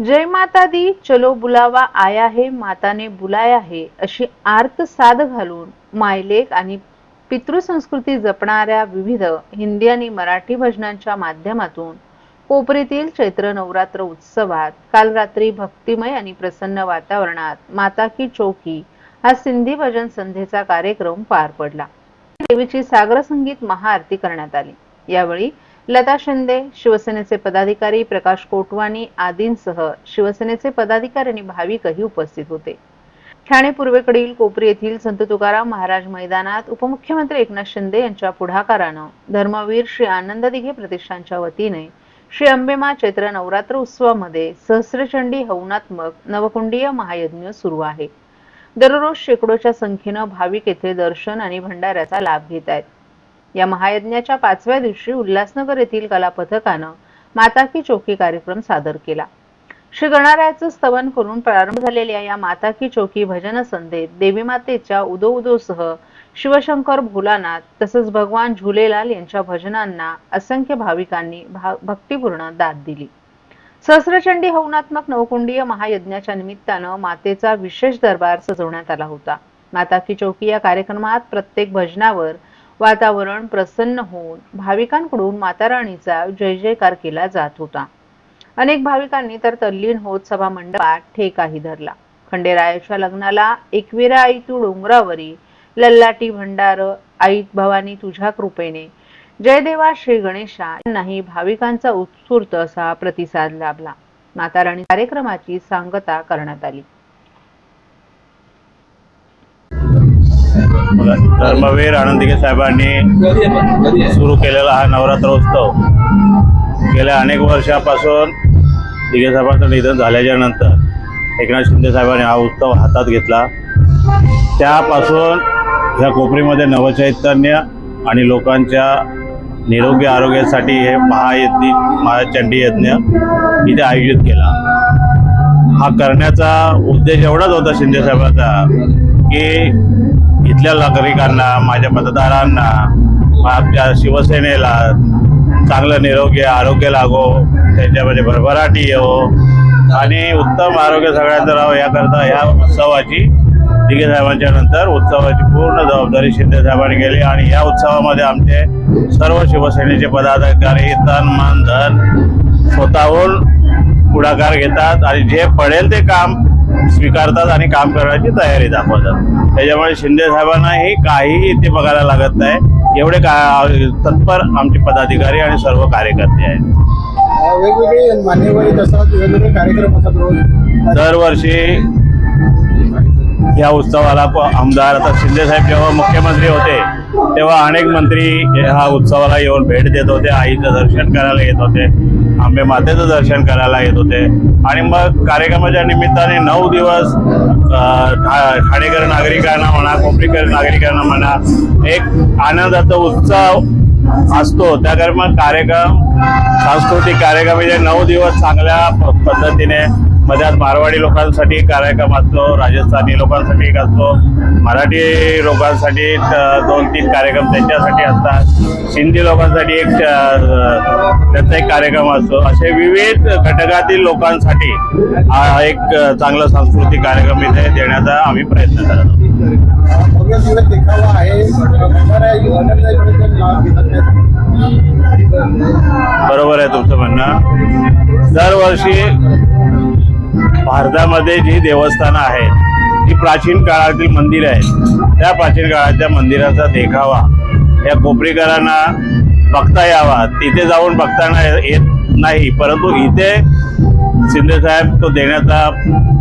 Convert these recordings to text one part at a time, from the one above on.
जय माता दी चलो बुलावा आया है माताने बुलाया है अशी आर्त साध घालून मायलेक आणि पितृसंस्कृती जपणाऱ्या विविध हिंदी आणि मराठी भजनांच्या माध्यमातून कोपरीतील चैत्र नवरात्र उत्सवात काल रात्री भक्तिमय आणि प्रसन्न वातावरणात माता की चौकी हा सिंधी भजन संध्येचा कार्यक्रम पार पडला. देवीची सागर संगीत महाआरती करण्यात आली. यावेळी लता शिंदे शिवसेनेचे पदाधिकारी प्रकाश कोटवानी आदींसह शिवसेनेचे पदाधिकारी आणि भाविकही उपस्थित होते. ठाणे पूर्वेकडील कोपरी येथील संत तुकाराम महाराज मैदानात उपमुख्यमंत्री एकनाथ शिंदे यांच्या पुढाकारानं धर्मवीर श्री आनंद दिघे प्रतिष्ठानच्या वतीने श्री अंबेमा चैत्र नवरात्र उत्सवामध्ये सहस्रचंडी हवनात्मक नवकुंडीय महायज्ञ सुरू आहे. दररोज शेकडोच्या संख्येनं भाविक येथे दर्शन आणि भंडाऱ्याचा लाभ घेत आहेत. या महायज्ञाच्या पाचव्या दिवशी उल्हासनगर येथील कला पथकानं माता की चौकी कार्यक्रम सादर केला. श्री गणरायाचं स्तवन करून प्रारंभ झालेल्या या माता की चौकी भजन संध्येत देवी मातेच्या उदो उदोसह शिवशंकर भोलानाथ तसंच भगवान झुलेलाल यांच्या भजनांना असंख्य भाविकांनी भा- भक्तिपूर्ण दाद दिली. सहस्रचंडी हवनात्मक नवकुंडीय महायज्ञाच्या निमित्तानं मातेचा विशेष दरबार सजवण्यात आला होता. माता की चौकी या कार्यक्रमात प्रत्येक भजनावर वातावरण प्रसन्न होऊन भाविकांकडून माता राणीचा जय जयकार केला जात होता. अनेक भाविकांनी तर तल्लीन होत सभा मंडपात ठेकाही धरला. खंडेरायाच्या लग्नाला एकविरा आई तू डोंगरावरी लल्लाटी भंडार आई भवानी तुझ्या कृपेने जयदेवा श्री गणेशा यांनाही भाविकांचा उत्स्फूर्त असा प्रतिसाद लाभला. माता राणी कार्यक्रमाची सांगता करण्यात आली. धर्मवीर आनंदिके साहेबांनी सुरू केलेला हा नवरात्र उत्सव. गेल्या अनेक वर्षापासून दिघे साहेबांचं निधन झाल्याच्यानंतर एकनाथ शिंदे साहेबांनी हा उत्सव हातात घेतला. त्यापासून ह्या कोपरीमध्ये नवचैतन्य आणि लोकांच्या निरोगी आरोग्यासाठी हे महायज्ञ महाचंडी यज्ञ इथे आयोजित केला. हा करण्याचा उद्देश एवढाच होता शिंदे साहेबांचा की इथल्या नागरिकांना माझ्या मतदारांना आमच्या शिवसेनेला चांगलं निरोगी आरोग्य लागो त्यांच्यामध्ये भरभराटी येवो. आणि उत्तम आरोग्य सगळ्यांचं राहावं याकरता ह्या उत्सवाची दिघे साहेबांच्या नंतर उत्सवाची पूर्ण जबाबदारी शिंदे साहेबांनी केली आणि या उत्सवामध्ये आमचे सर्व शिवसेनेचे पदाधिकारी तन मन धन स्वतःहून पुढाकार घेतात. आणि जे पडेल ते काम स्वीकारतात आणि काम करण्याची तयारी दाखवतात. त्याच्यामुळे शिंदे साहेबांनाही काहीही इथे बघायला लागत नाही. एवढे का तत्पर आमचे पदाधिकारी आणि सर्व कार्यकर्ते आहेत. वेगवेगळे मान्यवरी असतात वेगवेगळे कार्यक्रम असतात रोज. दरवर्षी या उत्सवाला आमदार आता शिंदे साहेब जेव्हा मुख्यमंत्री होते तेव्हा अनेक मंत्री ह्या उत्सवाला येऊन भेट देत होते आईचं दर्शन करायला येत होते. आंबे मातेचं दर्शन करायला येत होते. आणि मग कार्यक्रमाच्या निमित्ताने नऊ दिवस ठा- ठाणेकर नागरिकांना म्हणा कोपरीकर नागरिकांना म्हणा एक आनंदाचा उत्सव असतो. त्याकरता कार्यक्रम सांस्कृतिक कार्यक्रम म्हणजे नऊ दिवस चांगल्या प- मध्ये मध्यात मारवाडी लोकांसाठी कार्यक्रम असतो राजस्थानी लोकांसाठी एक असतो मराठी लोकांसाठी दोन तीन कार्यक्रम त्यांच्यासाठी असतात. सिंधी लोकांसाठी एक त्यांचा त्याचा एक कार्यक्रम असतो. असे विविध घटकातील लोकांसाठी हा एक चांगला सांस्कृतिक कार्यक्रम इथे देण्याचा आम्ही प्रयत्न करत आहोत. बरोबर आहे तुमचं म्हणणं. दरवर्षी भारतामध्ये जी देवस्थानं आहेत जी प्राचीन काळातील मंदिर आहेत त्या प्राचीन काळाच्या मंदिराचा देखावा या कोपरीकरांना बघता यावा. तिथे जाऊन बघताना येत नाही परंतु इथे शिंदेसाहेब तो देण्याचा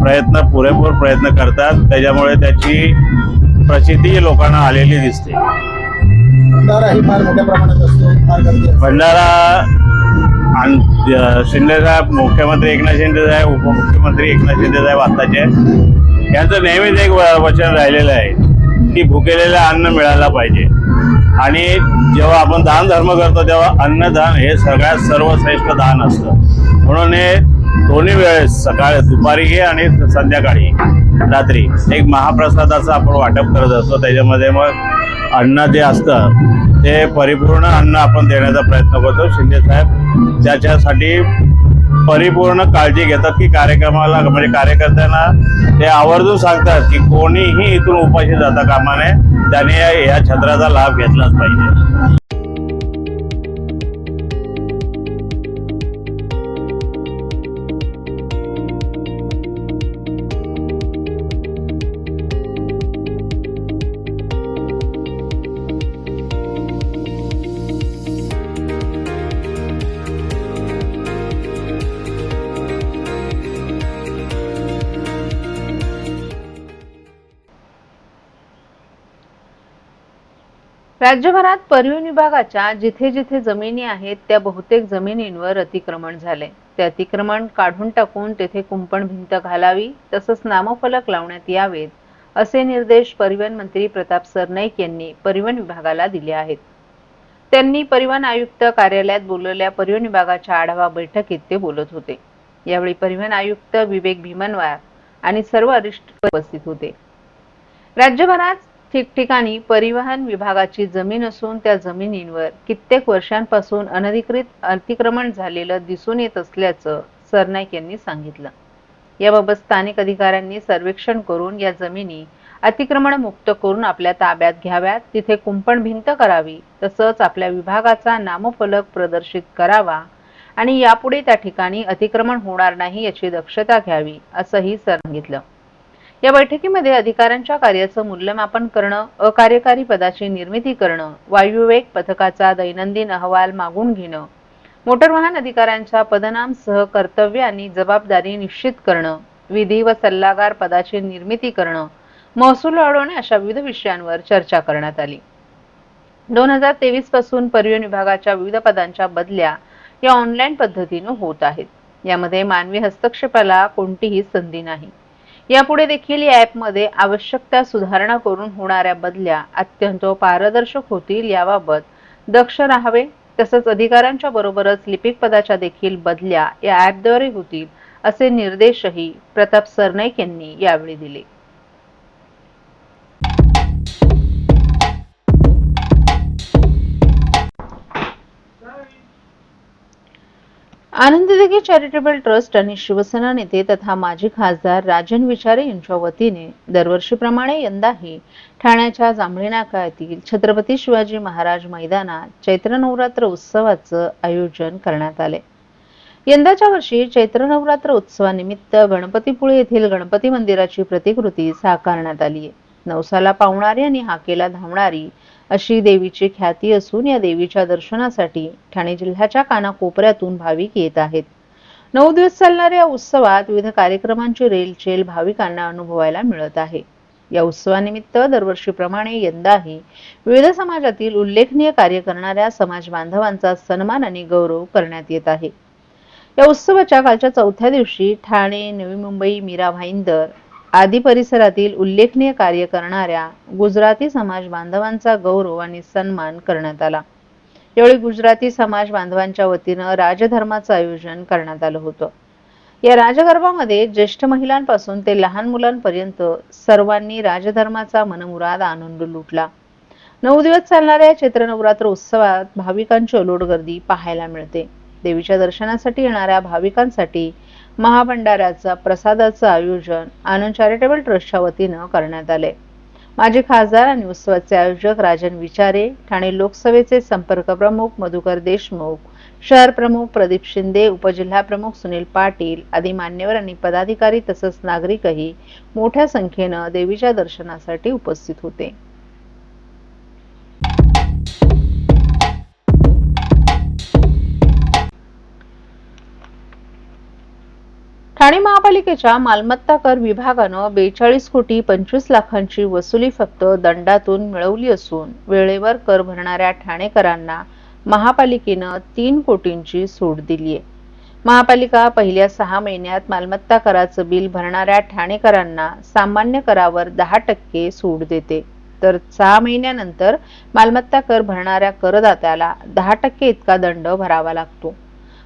प्रयत्न पुरेपूर प्रयत्न करतात. त्याच्यामुळे त्याची प्रचिती लोकांना आलेली दिसते. भंडारा ही फार मोठ्या प्रमाणात असतो फार गर्दी असते. भंडारा आणि शिंदेसाहेब मुख्यमंत्री एकनाथ शिंदेसाहेब उपमुख्यमंत्री एकनाथ शिंदे साहेब आत्ताचे यांचं नेहमीच एक व- वचन राहिलेलं आहे की भुकेलेलं अन्न मिळायला पाहिजे. आणि जेव्हा आपण दान धर्म करतो तेव्हा अन्नदान हे सगळ्यात सर्वश्रेष्ठ दान असतं. म्हणून हे दोन्ही वेळेस सकाळी दुपारी घे आणि संध्याकाळी रात्री. एक महाप्रसादाचं आपण वाटप करत असतो त्याच्यामध्ये मग अन्न जे असतं ते परिपूर्ण अन्न आपण देण्याचा प्रयत्न करतो. शिंदे साहेब त्याच्यासाठी परिपूर्ण काळजी घेतात की कार्यक्रमाला म्हणजे कार्यकर्त्यांना ते आवर्जून सांगतात की कोणीही इथून उपाशी जाता कामा नये. त्याने या- या छत्राचा लाभ घेतलाच पाहिजे. राज्यभरात परिवहन विभागाच्या जिथे जिथे जमिनी आहेत त्या बहुतेक जमिनींवर अतिक्रमण झाले. ते अतिक्रमण काढून टाकून तेथे कुंपण भिंत घालावी तसंच नामफलक लावण्यात यावेत असे निर्देश परिवहन मंत्री प्रताप सरनाईक यांनी परिवहन विभागाला दिले आहेत. त्यांनी परिवहन आयुक्त कार्यालयात बोलवलेल्या परिवहन विभागाच्या आढावा बैठकीत ते बोलत होते. यावेळी परिवहन आयुक्त विवेक भीमनवार आणि सर्व वरिष्ठ उपस्थित होते. राज्यभरात ठिकठिकाणी परिवहन विभागाची जमीन असून त्या जमिनींवर कित्येक वर्षांपासून अनधिकृत अतिक्रमण झालेलं दिसून येत असल्याचं सरनाईक यांनी सांगितलं. याबाबत स्थानिक अधिकाऱ्यांनी सर्वेक्षण करून या जमिनी अतिक्रमण मुक्त करून आपल्या ताब्यात घ्याव्यात तिथे कुंपण भिंत करावी तसंच आपल्या विभागाचा नामफलक प्रदर्शित करावा आणि यापुढे त्या ठिकाणी अतिक्रमण होणार नाही याची दक्षता घ्यावी असंही सांगितलं. या बैठकीमध्ये अधिकाऱ्यांच्या कार्याचं मूल्यमापन करणं अकार्यकारी पदाची निर्मिती करणं वायुवेग पथकाचा दैनंदिन अहवाल मागून घेणं मोटर वाहन अधिकाऱ्यांच्या पदनाम सह कर्तव्य आणि जबाबदारी निश्चित करणं विधी व सल्लागार पदाची निर्मिती करणं महसूल वाढवणे अशा विविध विषयांवर चर्चा करण्यात आली. दोन हजार तेवीसपासून परिवहन विभागाच्या विविध पदांच्या बदल्या या ऑनलाईन पद्धतीनं होत आहेत. यामध्ये मानवी हस्तक्षेपाला कोणतीही संधी नाही. यापुढे देखील या ॲपमध्ये आवश्यक त्या सुधारणा करून होणाऱ्या बदल्या अत्यंत पारदर्शक होतील याबाबत दक्ष राहावे. तसंच अधिकाऱ्यांच्या बरोबरच लिपिक पदाच्या देखील बदल्या या ॲपद्वारे होतील असे निर्देशही प्रताप सरनाईक यांनी यावेळी दिले. आनंददिघे चॅरिटेबल ट्रस्ट आणि शिवसेना नेते तथा माजी खासदार राजन विचारे यांच्या वतीने दरवर्षीप्रमाणे यंदाही ठाण्याच्या जांभळी नाका येथील छत्रपती शिवाजी महाराज मैदानात चैत्र नवरात्र उत्सवाचं आयोजन करण्यात आले. यंदाच्या वर्षी चैत्र नवरात्र उत्सवानिमित्त गणपतीपुळे येथील गणपती मंदिराची प्रतिकृती साकारण्यात आली आहे नवसाला पावणारी आणि हाकेला धावणारी अशी देवीची ख्याती असून या देवीच्या दर्शनासाठी ठाणे जिल्ह्याच्या कानाकोपऱ्यातून भाविक येत आहेत. नऊ दिवस चालणाऱ्या या उत्सवात विविध कार्यक्रमांची रेलचेल भाविकांना अनुभवायला मिळत आहे. या उत्सवानिमित्त दरवर्षीप्रमाणे यंदाही विविध समाजातील उल्लेखनीय कार्य करणाऱ्या समाज बांधवांचा सन्मान आणि गौरव करण्यात येत आहे. या उत्सवाच्या कालच्या चौथ्या दिवशी ठाणे नवी मुंबई मीरा भाईंदर आदी परिसरातील उल्लेखनीय कार्य करणाऱ्या गुजराती समाज बांधवांचा गौरव आणि सन्मान करण्यात आला. यावेळी गुजराती समाज बांधवांच्या वतीनं राजधर्माचं आयोजन करण्यात आलं होतं. या राजगर्भामध्ये ज्येष्ठ महिलांपासून ते लहान मुलांपर्यंत सर्वांनी राजधर्माचा मनमुराद आनंद लुटला. नऊ दिवस चालणाऱ्या चैत्र नवरात्र उत्सवात भाविकांची अलोट गर्दी पाहायला मिळते. देवीच्या दर्शनासाठी येणाऱ्या भाविकांसाठी महाभंडाऱ्याचा प्रसादाचं आयोजन आनंद चॅरिटेबल ट्रस्टच्या वतीनं करण्यात आले माजी खासदार आणि उत्सवाचे आयोजक राजन विचारे ठाणे लोकसभेचे संपर्क प्रमुख मधुकर देशमुख शहर प्रमुख प्रदीप शिंदे उपजिल्हा प्रमुख सुनील पाटील आदी मान्यवर आणि पदाधिकारी तसंच नागरिकही मोठ्या संख्येनं देवीच्या दर्शनासाठी उपस्थित होते. ठाणे महापालिकेच्या मालमत्ता कर विभागानं बेचाळीस कोटी पंचवीस लाखांची वसुली फक्त दंडातून मिळवली असून वेळेवर कर भरणाऱ्या ठाणेकरांना महापालिकेनं तीन कोटींची सूट दिली आहे महापालिका पहिल्या सहा महिन्यात मालमत्ता कराचं बिल भरणाऱ्या ठाणेकरांना सामान्य करावर दहा टक्के सूट देते. तर सहा महिन्यानंतर मालमत्ता कर भरणाऱ्या करदात्याला दहा टक्के इतका दंड भरावा लागतो.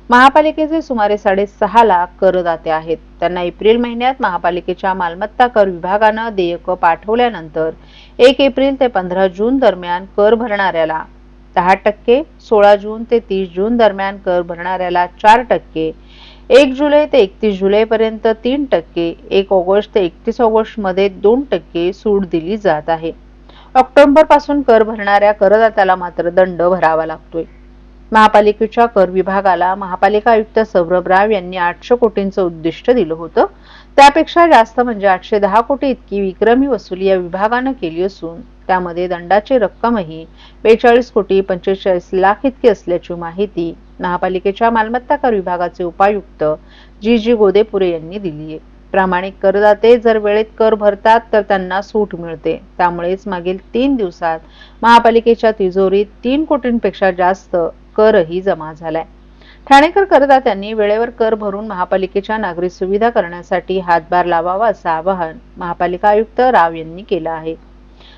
महापालिकेचे सुमारे साडेसहा लाख करदाते आहेत. त्यांना एप्रिल महिन्यात महापालिकेच्या मालमत्ता कर विभागानं देयक पाठवल्यानंतर एक एप्रिल ते पंधरा जून दरम्यान कर भरणाऱ्याला दहा टक्के सोळा जून ते तीस जून दरम्यान कर भरणाऱ्याला चार टक्के एक जुलै ते एकतीस जुलैपर्यंत तीन टक्के एक ऑगस्ट ते एकतीस ऑगस्टमध्ये दोन टक्के सूट दिली जात आहे. ऑक्टोबरपासून कर भरणाऱ्या करदात्याला मात्र दंड भरावा लागतोय. महापालिकेच्या कर विभागाला महापालिका आयुक्त सौरभ राव यांनी आठशे कोटींचं उद्दिष्ट दिलं होतं. त्यापेक्षा जास्त म्हणजे आठशे दहा कोटी इतकी विक्रमी वसुली या विभागानं केली असून त्यामध्ये दंडाची रक्कमही बेचाळीस कोटी पंचेचाळीस लाख इतकी असल्याची माहिती महापालिकेच्या मालमत्ता कर विभागाचे उपायुक्त जी जी गोदेपुरे यांनी दिली आहे. प्रामाणिक करदाते जर वेळेत कर भरतात तर त्यांना सूट मिळते. त्यामुळेच मागील तीन दिवसात महापालिकेच्या तिजोरीत तीन कोटींपेक्षा जास्त करही जमा झालाय. ठाणेकर करदात्यांनी वेळेवर कर भरून महापालिकेच्या नागरी सुविधा करण्यासाठी हातभार लावावा असं आवाहन महापालिका आयुक्त राव यांनी केलं आहे.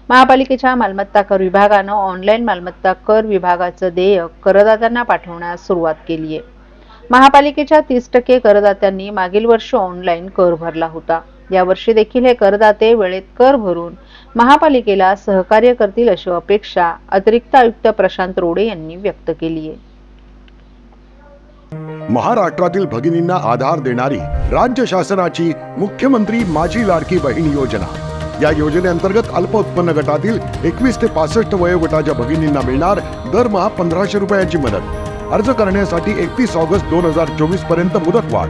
महापालिकेच्या मालमत्ता कर विभागानं ऑनलाईन मालमत्ता कर विभागाचं देयक करदात्यांना पाठवण्यास सुरुवात केली आहे महापालिकेच्या तीस टक्के करदात्यांनी मागील वर्ष ऑनलाईन कर भरला होता. यावर्षी देखील हे करदाते वेळेत कर भरून महापालिकेला सहकार्य करतील अशी अपेक्षा अतिरिक्त आयुक्त प्रशांत रोडे यांनी व्यक्त केली आहे. महाराष्ट्रातील भगिनींना आधार देणारी राज्य शासनाची मुख्यमंत्री माझी लाडकी बहीण योजना. या योजनेअंतर्गत अल्प उत्पन्न गटातील एकवीस ते पासष्ट वयोगटाच्या भगिनींना मिळणार दरमहा पंधराशे रुपयांची मदत. अर्ज करण्यासाठी एकतीस ऑगस्ट दोन हजार चोवीसपर्यंत मुदतवाढ.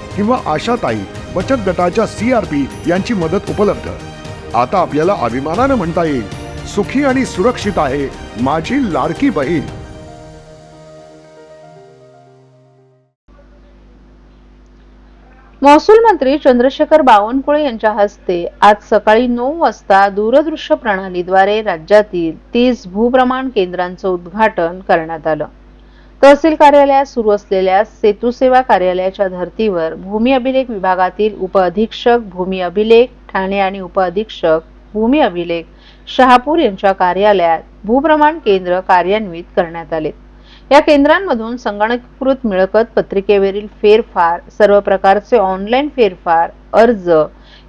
किंवा आशाताई बचत गटाच्या सी आर पी यांची मदत उपलब्ध. आता आपल्याला अभिमानानं म्हणता येईल सुखी आणि सुरक्षित आहे माझी लाडकी बहीण. महसूल मंत्री चंद्रशेखर बावनकुळे यांच्या हस्ते आज सकाळी नऊ वाजता दूरदृश्य प्रणालीद्वारे राज्यातील तीस भूप्रमाण केंद्रांचं उद्घाटन करण्यात आलं. तहसील कार्यालयात सुरू असलेल्या सेतू सेवा कार्यालयाच्या धर्तीवर भूमी अभिलेख विभागातील उपअधीक्षक भूमी अभिलेख ठाणे आणि उपअधीक्षक भूमी अभिलेख शहापूर यांच्या कार्यालयात भूप्रमाण केंद्र कार्यान्वित करण्यात आले. या केंद्रांमधून संगणकीकृत मिळकत पत्रिकेवरील फेरफार सर्व प्रकारचे ऑनलाईन फेरफार अर्ज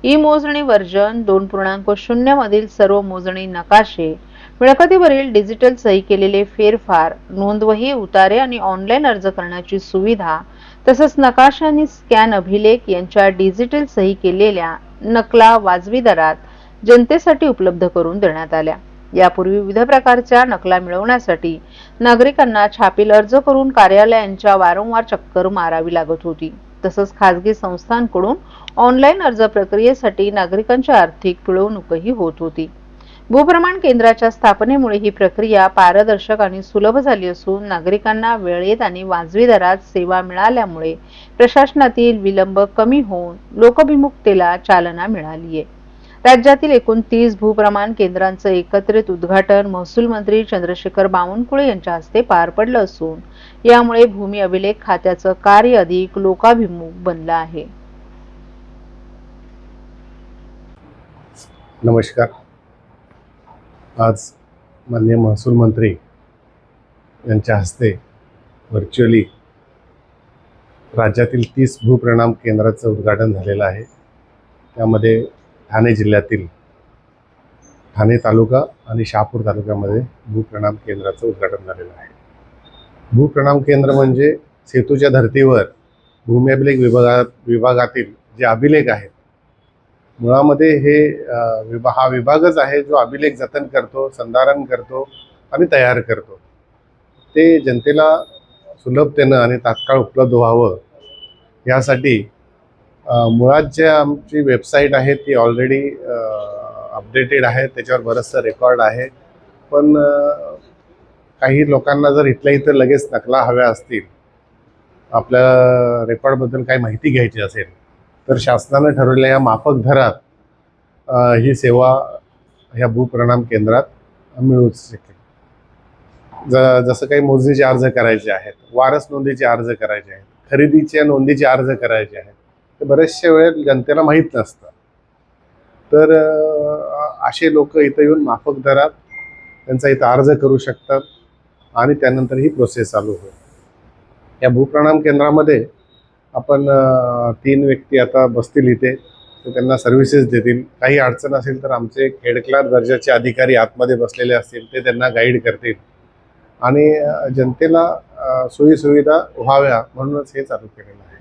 ई मोजणी वर्जन दोन पूर्णांक शून्य मधील सर्व मोजणी नकाशे मिळकतीवरील डिजिटल सही केलेले फेरफार नोंदवही उतारे आणि ऑनलाईन अर्ज करण्याची सुविधा तसंच नकाशा आणि स्कॅन अभिलेख यांच्या डिजिटल सही केलेल्या नकला वाजवी दरात जनतेसाठी उपलब्ध करून देण्यात आल्या. यापूर्वी विविध प्रकारच्या नकला मिळवण्यासाठी नागरिकांना छापील अर्ज करून कार्यालयांच्या वारंवार चक्कर मारावी लागत होती. तसंच खाजगी संस्थांकडून ऑनलाईन अर्ज प्रक्रियेसाठी नागरिकांची आर्थिक पिळवणूकही होत होती. भूप्रमाण केंद्राच्या स्थापनेमुळे ही प्रक्रिया पारदर्शक आणि सुलभ झाली असून नागरिकांना वेळेत आणि वाजवी दरात सेवा मिळाल्यामुळे प्रशासनातील विलंब कमी होऊन लोकभिमुखतेला चालना मिळाली आहे. राज्यातील एकूण तीस भूप्रमाण केंद्रांचं एकत्रित उद्घाटन महसूल मंत्री चंद्रशेखर बावनकुळे यांच्या हस्ते पार पडलं असून यामुळे भूमी अभिलेख खात्याचं कार्य अधिक लोकाभिमुख बनलं आहे. नमस्कार. आज माननीय महसूल मंत्री यांच्या हस्ते व्हर्च्युअली राज्यातील तीस भूप्रणाम केंद्राचं उद्घाटन झालेलं आहे. त्यामध्ये ठाणे जिल्ह्यातील ठाणे तालुका आणि शहापूर तालुक्यामध्ये भूप्रणाम केंद्राचं उद्घाटन झालेलं आहे. भूप्रणाम केंद्र म्हणजे सेतूच्या धर्तीवर भूमी अभिलेख विभागात विभागातील जे अभिलेख आहेत मुळामध्ये हे विभा हा विभागच आहे जो अभिलेख जतन करतो संधारण करतो आणि तयार करतो. ते जनतेला सुलभतेनं आणि तात्काळ उपलब्ध व्हावं यासाठी मुळात जे आमची वेबसाईट आहे ती ऑलरेडी अपडेटेड आहे त्याच्यावर बरंचसं रेकॉर्ड आहे. पण काही लोकांना जर इथल्या इथं लगेच नकला हव्या असतील आपल्या रेकॉर्डबद्दल काही माहिती घ्यायची असेल तर शासनानं ठरवलेल्या या माफक दरात ही सेवा ह्या भूप्रणाम केंद्रात मिळू शकेल. ज जसं काही मोजणीचे अर्ज करायचे आहेत वारस नोंदीचे अर्ज करायचे आहेत खरेदीच्या नोंदीचे अर्ज करायचे आहेत ते बरेचशा वेळेस जनतेला माहीत नसतं. तर असे लोक इथं येऊन माफक दरात त्यांचा इथं अर्ज करू शकतात आणि त्यानंतर ही प्रोसेस चालू होईल. या भूप्रणाम केंद्रामध्ये आपण तीन व्यक्ती आता बसतील इथे तर त्यांना सर्व्हिसेस देतील. काही अडचण असेल तर आमचे खेडक्लार दर्जाचे अधिकारी आतमध्ये बसलेले असतील ते त्यांना गाईड करतील. आणि जनतेला सोयीसुविधा व्हाव्या म्हणूनच हे चालू केलेलं आहे.